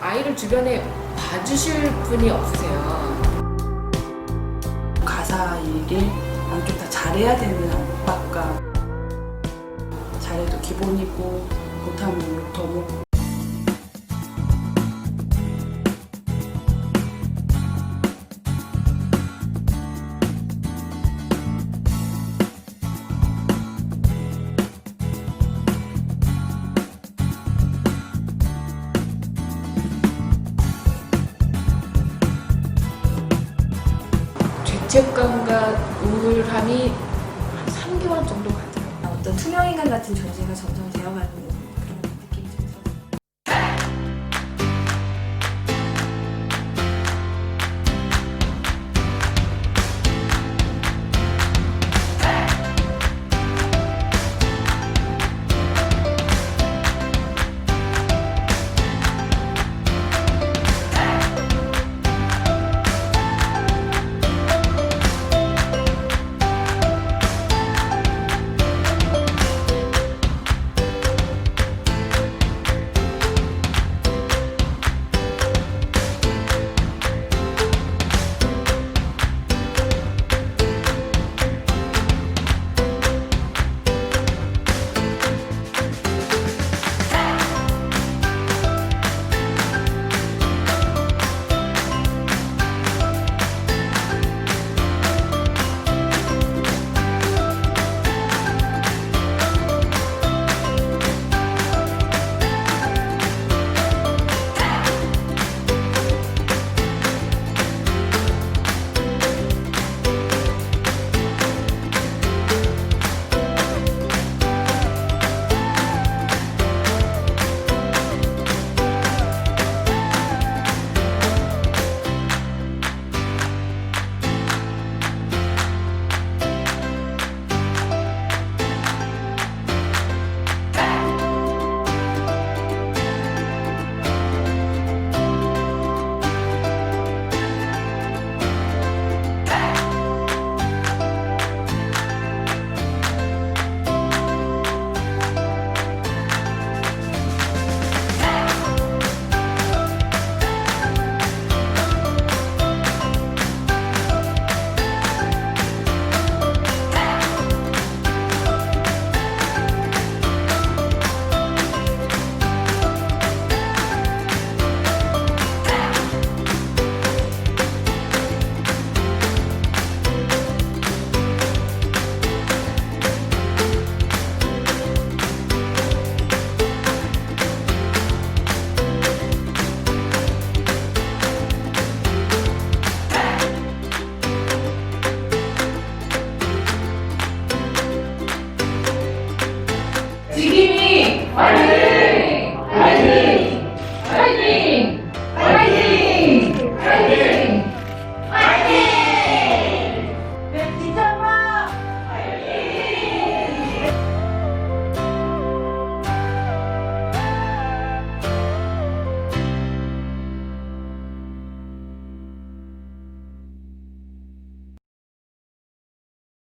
아이를 주변에 봐주실 분이 없으세요. 가사 일을 양쪽 다 잘해야 되는 압박과 잘해도 기본이고 못하면 욕더 먹고 죄책감과 우울함이 한 3개월 정도 가더라고요. 어떤 투명인간 같은 존재가 점점 되어가는 Amen.